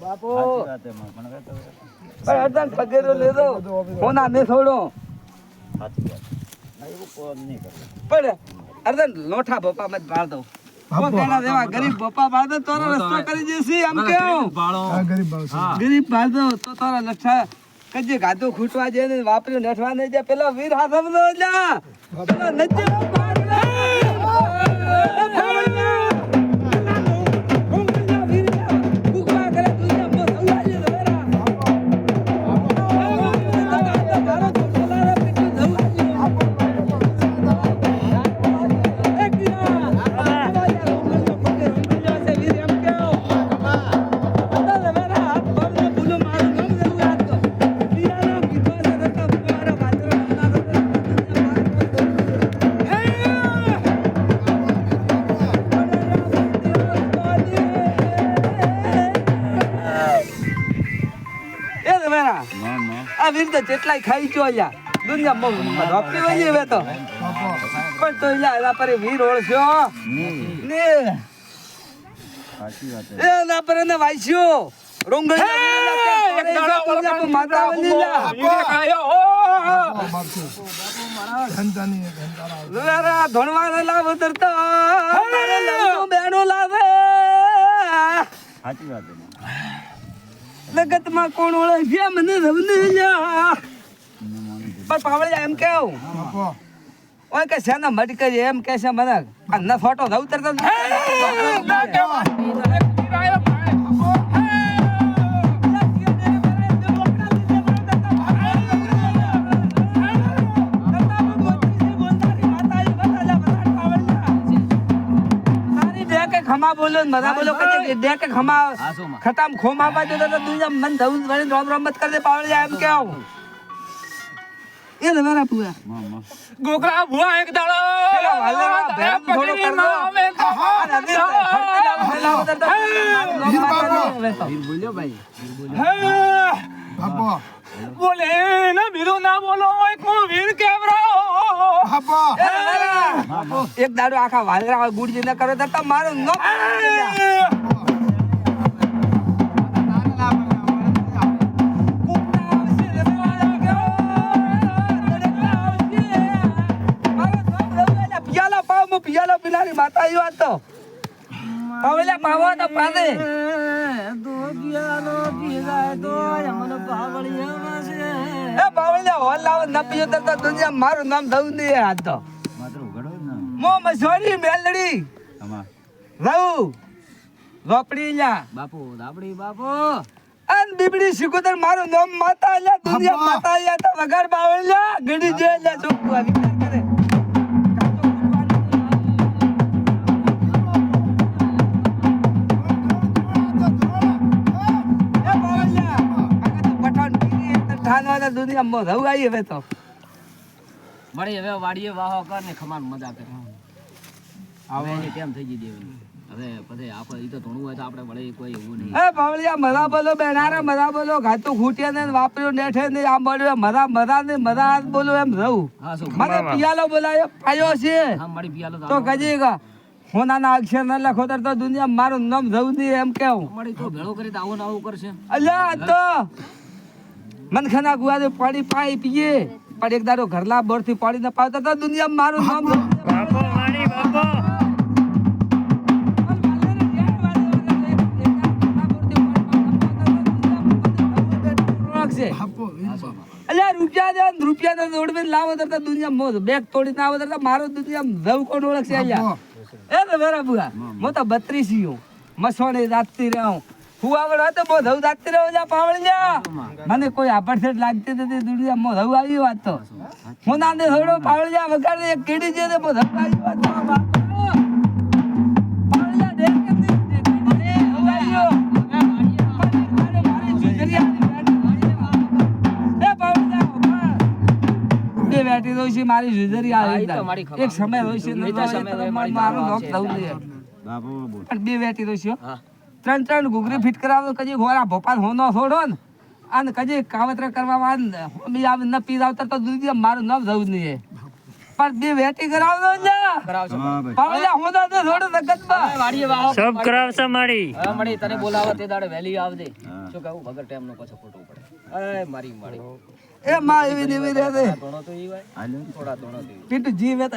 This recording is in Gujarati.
બાપુ તો- પણ અડધાન પગેરો લેજો હોના ને થોડો. સાચી વાત. ના, એવું કોમ નહીં કરવું. પણ અર્ધન લોઠા બપા મત બાળ દો ગરીબ બપા બાળ દો તોરો રસ્તો કરી દેસી આમ કેવું? ગરીબ ભાવ છે ગરીબ બાળ દો તો તારા લક્ષા કજે ગાધો ખૂટવા જાય ને વાપર્યું નઠવા નહીં પેલા વીર હાથમ નો જા. માં. આ વીર તો જેટલાય ખાઈ જો યા દુનિયા ધોપી વહી હવે તો. પણ તો યા એના પર વીર ઓળખ્યો. ને. એ એના પર એને વાંચ્યો. રોંગળિયા માતા ધવેરા ધોણવા લાવ ઉતરતો મારે. લાવે સાચી વાત છે, માં. જગતમાં કોણ મને રવનીલા મને છે. પણ પાવળિયા એમ કેવું. ઓય કે શેના મટકે એમ કે છે મને. આ ન ફોટો દઉં તરત ખમા બોલો મજા બોલો કે દે કે ખમા ખતમ ખોમા બાજુ તો દુનિયા મન ધવું વળી રોમ રોમ મત કરી દે જાય એમ કેવ એ ને મારા પુઆ માં, માં. ગોકળા ભુવા એક દાડો. પેલા થોડો કર દો. તો તો તો. બાપો. બોલે ના બીરો ના બોલો એક હું વીર કેવરો? એક દાડો આખા વાંદરા ગુડજી ન કરો તો તમારું નામ પિયાલા પીનારી માતા આવ્યો હતો પાવેલા પાવો તો પાદે એ પાવળિયા હોલ લાવો ન પીયો તો દુનિયા મારું નામ દઉં નહીં હાથ તો. માત્ર ઉઘાડો ને. મો મસોરી મેલડી. રહું રોપડી લ્યા બાપુ અન બીબડી સિકોતર મારું નામ માતા લ્યા દુનિયા માતા લ્યા તો વગર બાવળિયા ગડી જે લ્યા ચોખ્ખું આ ઠાનવાના દુનિયામાં રહું આવી હવે તો. મળી હવે વાડીએ વાહો કર ને ખમાન મજા કરે. હવે એની ટેમ થઈ ગઈ દેવી હવે પછી આપણે ઈ તો ધોણું હોય તો આપણે વળે કોઈ એવું નહીં. એ બાવળિયા મરા બોલો બેનારે મરા બોલો ઘાતું ખૂટ્યા ને વાપર્યો નેઠે ને આમ મળ્યો મરા મરા ને મરા બોલો એમ રહું. મને પિયાલો બોલાયો પાયો છે. હા મળી પિયાલો તો કજી ગા હોનાના અક્ષર ન લખો તો તો દુનિયા મારું નામ જવું નહીં એમ કેવું. મળી તો ભેળો કરી તો આવું ને આવું કરશે. અલ્યા તો મનખાના ગુવાદે પાણી પાઈ પીએ. પણ એક દારો ઘરલા બોરથી પાણી ન પાવતા તો દુનિયા મારું નામ બાપો વીર બાપો અલ્યા રૂપિયા દે રૂપિયા દે દોડવે લાવો તો દુનિયા મોજ. બેગ તોડી ના આવે તો મારો દુનિયા જવ કોણ ઓળખશે અલ્યા એ તો બરા બુઆ હું તો બત્રીસ હું. મસવાણી જાતતી રહું. હું આગળ હતો બહુ ધવ જાતતી રહું જા પાવળ જા. મને કોઈ આભડસેટ લાગતી નથી દુનિયા મો ધવ આવી વાત તો. હું ના દે થોડો પાવળ જા વગાડ એક કીડી જે બહુ ધવ આવી વાત તો બાપ દેખ કે દેખ ધવ આવ્યો મારી બેઠી તો છે જુજરી આવી તો. એક સમય હોય છે તો મારી નોક થવું જોઈએ બે વેટી રહી છે હા. ત્રણ ત્રણ ઘૂઘરી ફિટ કરાવો કજી ઘોરા ભોપાલ હોનો છોડો ને અને કજી કાવતરા કરવામાં હોમી આવે ન પી આવતા તો દૂધી મારું નામ જવું નહીં. પણ બે વેટી કરાવજો ને. કરાવશો પણ હું તો થોડું નગદમાં હવે વાડીએ વાહો સબ કરાવશે મળી તને બોલાવે તે દાડે વેલી આવજે. શું કહું વગર ટાઈમ નો પાછો ખોટું પડે એ મારી મારી. એ માં એવી ને રહે તો ઈ હોય. થોડા હોય. પીટુ જીવે તો